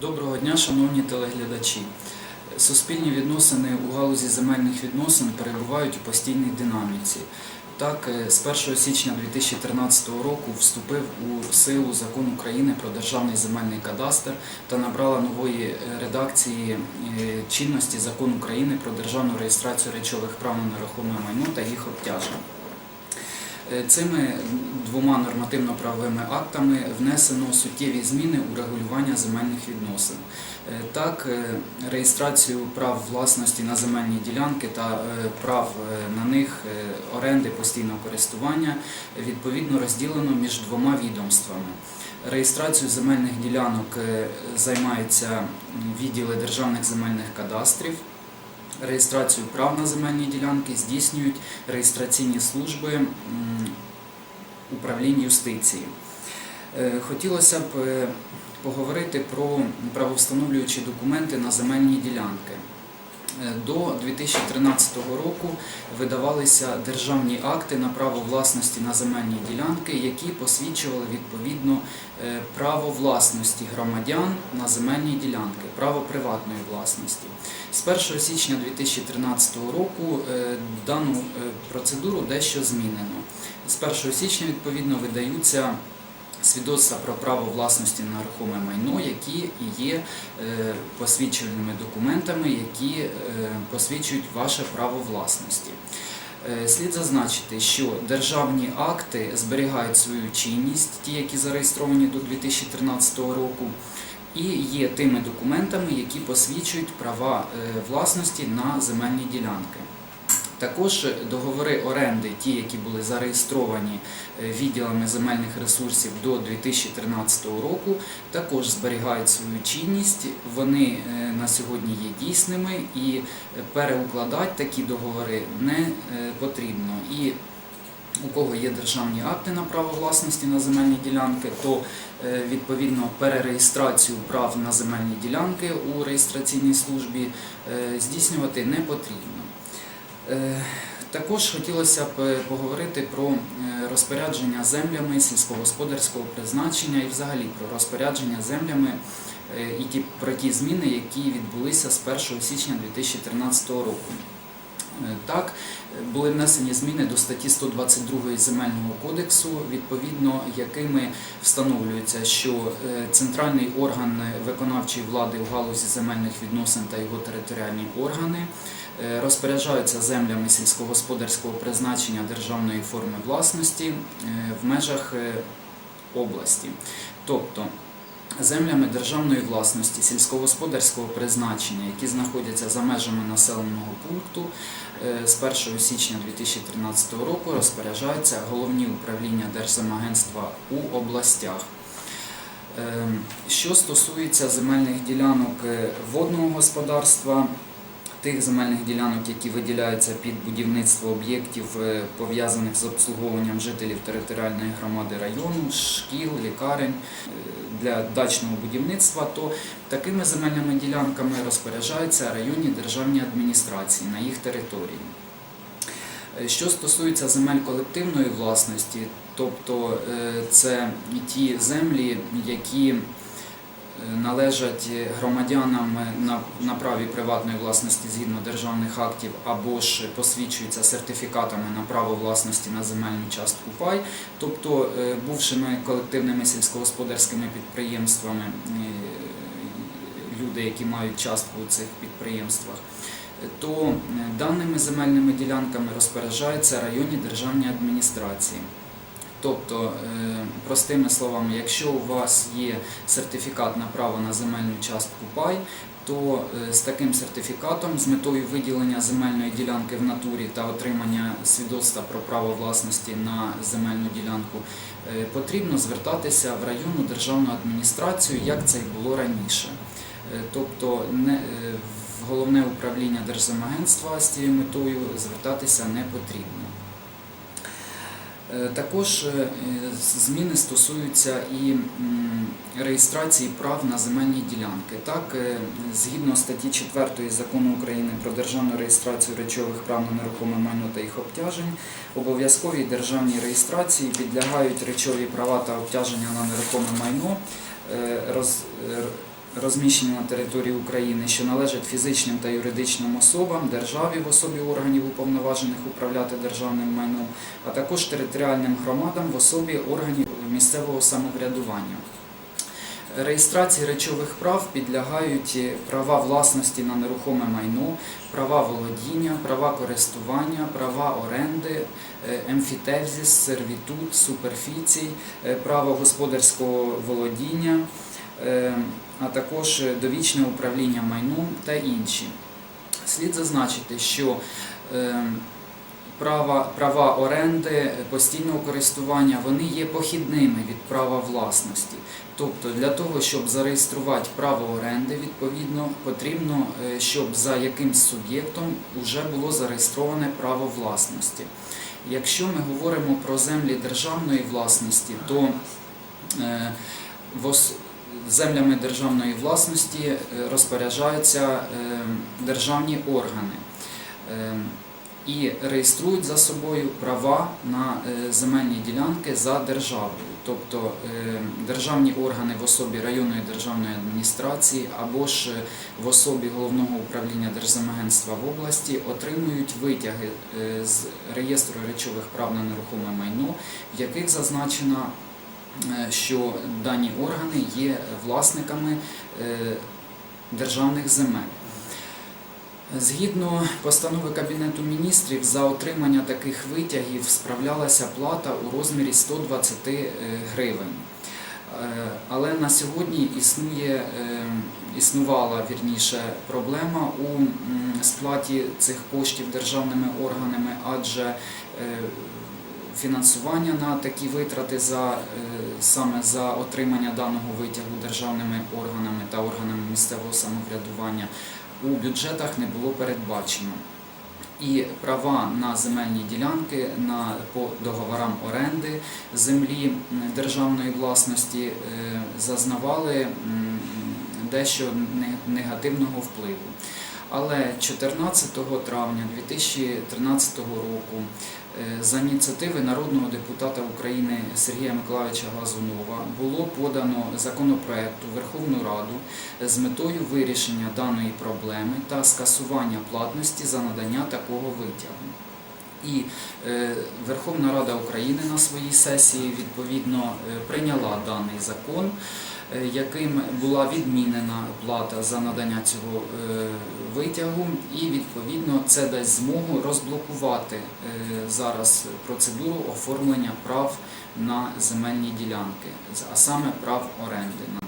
Доброго дня, шановні телеглядачі. Суспільні відносини у галузі земельних відносин перебувають у постійній динаміці. Так, е, з 1 січня 2013 року вступив у силу закон України про державний земельний кадастр та набрала нової е, редакції е, чинності закон України про державну реєстрацію речових прав на нерухоме майно та їх обтяжень. Е, Цими двома нормативно-правовими актами внесено суттєві зміни у регулювання земельних відносин. Е, Так, е, реєстрацію прав власності на земельні ділянки та прав на них оренди постійного користування відповідно розділено між двома відомствами. Реєстрацію земельних ділянок займаються відділи державних земельних кадастрів. Реєстрацію прав на земельні ділянки здійснюють реєстраційні служби управлінь юстиції. Е, Хотілося б е, поговорити про правовстановлюючі документи на земельні ділянки. Е, До 2013 року видавалися державні акти на право власності на земельні ділянки, які посвідчували відповідно е, право власності громадян на земельні ділянки, право приватної власності. З 1 січня 2013 року е, дану процедуру дещо змінено. З 1 січня відповідно видаються свідоцтва про право власності на рухоме майно, які є е, посвідчувальними документами, які е, посвідчують ваше право власності. Е, Слід зазначити, що державні акти зберігають свою чинність, ті, які зареєстровані до 2013 року, і є тими документами, які посвідчують права власності на земельні ділянки. Також договори оренди, ті, які були зареєстровані е, відділами земельних ресурсів до 2013 року, також зберігають свою чинність. Вони е, на сьогодні є дійсними і е, переукладати такі договори не потрібно. І у кого є державні акти на право власності на земельні ділянки, то відповідно перереєстрацію прав на земельні ділянки у реєстраційній службі здійснювати не потрібно. Е, Також хотілося б е, поговорити про е, розпорядження землями сільськогосподарського призначення і взагалі про розпорядження землями і про ті зміни, які відбулися з 1 січня 2013 року. Е, Так, були внесені зміни до статті 122 Земельного кодексу, відповідно якими встановлюється, що е, центральний орган виконавчої влади в галузі земельних відносин та його територіальні органи е, розпоряджаються землями сільськогосподарського призначення державної форми власності в межах області. Тобто землями державної власності сільськогосподарського призначення, які знаходяться за межами населеного пункту, е, з 1 січня 2013 року розпоряджаються головні управління Держземагентства у областях. Е, Що стосується земельних ділянок е, водного господарства, тих земельних ділянок, які виділяються під будівництво об'єктів, е, пов'язаних з обслуговуванням жителів територіальної громади району, шкіл, лікарень е, для дачного будівництва, то такими земельними ділянками розпоряджаються районні державні адміністрації на їх території. Е, Що стосується земель колективної власності, тобто це ті землі, які належать громадянам на, на праві приватної власності згідно державних актів або ж посвідчуються сертифікатами на право власності на земельну частку пай, тобто е, бувшими колективними сільськогосподарськими підприємствами, е, люди, які мають частку у цих підприємствах, то е, даними земельними ділянками розпоряджаються районні державні адміністрації. Тобто, е, простими словами, якщо у вас є сертифікат на право на земельну частку пай, то е, з таким сертифікатом, з метою виділення земельної ділянки в натурі та отримання свідоцтва про право власності на земельну ділянку, е, потрібно звертатися в районну державну адміністрацію, як це й було раніше. Тобто в головне управління Держземагентства з цією метою звертатися не потрібно. Е, Також е, зміни стосуються і реєстрації прав на земельні ділянки. Так, е, згідно статті 4 закону України про державну реєстрацію речових прав на нерухоме майно та їх обтяжень, обов'язковій державній реєстрації підлягають речові права та обтяження на нерухоме майно, роз- розміщені на території України, що належать фізичним та юридичним особам, державі в особі органів уповноважених управляти державним майном, а також територіальним громадам в особі органів місцевого самоврядування. Реєстрації речових прав підлягають права власності на нерухоме майно, права володіння, права користування, права оренди, е, емфітевзіс, сервітут, суперфіцій, е, право господарського володіння, е, а також довічне управління майном та інші. Слід зазначити, що е, права, права оренди, постійного користування вони є похідними від права власності. Тобто для того, щоб зареєструвати право оренди, відповідно, потрібно, е, щоб за якимсь суб'єктом вже було зареєстроване право власності. Якщо ми говоримо про землі державної власності, то е, вос- землями державної власності е, розпоряджаються е, державні органи е, і реєструють за собою права на земельні ділянки за державою. Тобто державні органи в особі районної державної адміністрації або ж в особі головного управління Держземагентства в області отримують витяги з реєстру речових прав на нерухоме майно, в яких зазначено, е, що дані органи є власниками е, державних земель. Згідно постанови Кабінету міністрів, за отримання таких витягів справлялася плата у розмірі 120 гривень. Е, Але на сьогодні існує, е, існувала вірніше проблема у сплаті цих коштів державними органами, адже е, фінансування на такі витрати за, е, саме за отримання даного витягу державними органами та органами місцевого самоврядування у бюджетах не було передбачено. І права на земельні ділянки на по договорам оренди землі державної власності е, зазнавали дещо негативного впливу. Але 14 травня 2013 року е, за ініціативи народного депутата України Сергія Миколаївича Глазунова було подано законопроект у Верховну Раду з метою вирішення даної проблеми та скасування платності за надання такого витягу. І е, Верховна Рада України на своїй сесії відповідно е, прийняла даний закон, е, яким була відмінена плата за надання цього витягу, і відповідно це дасть змогу розблокувати зараз процедуру оформлення прав на земельні ділянки, а саме прав оренди.